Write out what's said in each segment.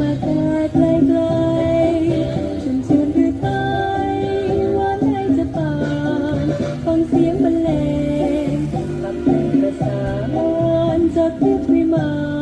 มาแต่ไกลไกลฉันชวนเธอไปว่าไทยจะปาฟังเสียงบรลงปรัต่งประานจดทุกวิมา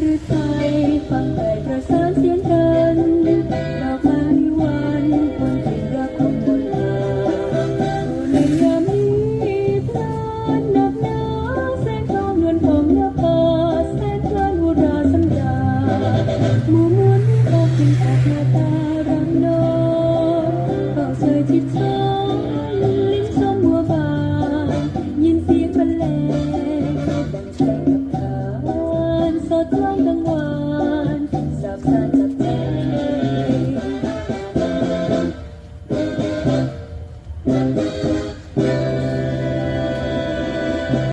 หรือไทยฟังแต่ประสาน